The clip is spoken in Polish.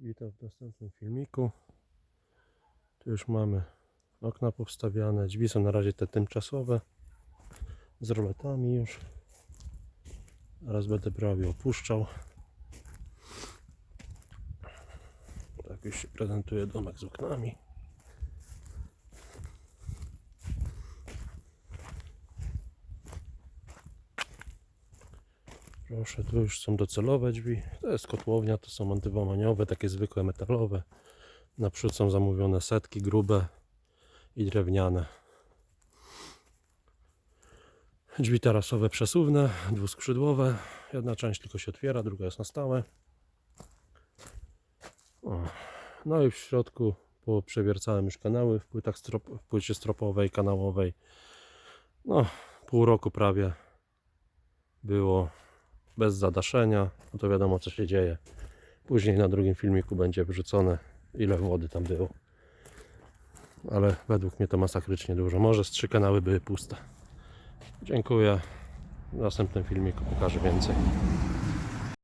Witam w następnym filmiku. Tu już mamy okna powstawiane. Drzwi są na razie te tymczasowe. Z roletami już. Teraz będę brał i opuszczał. Tak już się prezentuje domek z oknami. Proszę, tu już są docelowe drzwi. To jest kotłownia, to są antyłamaniowe, takie zwykłe metalowe. Naprzód są zamówione setki grube i drewniane. Drzwi tarasowe przesuwne, dwuskrzydłowe. Jedna część tylko się otwiera, druga jest na stałe. O. No i w środku przewiercałem już kanały w, płytach strop, w płycie stropowej, kanałowej. No, pół roku prawie było bez zadaszenia, no to wiadomo co się dzieje. Później na drugim filmiku będzie wrzucone ile wody tam było. Ale według mnie to masakrycznie dużo. Może z trzy kanały były puste. Dziękuję. W następnym filmiku pokażę więcej.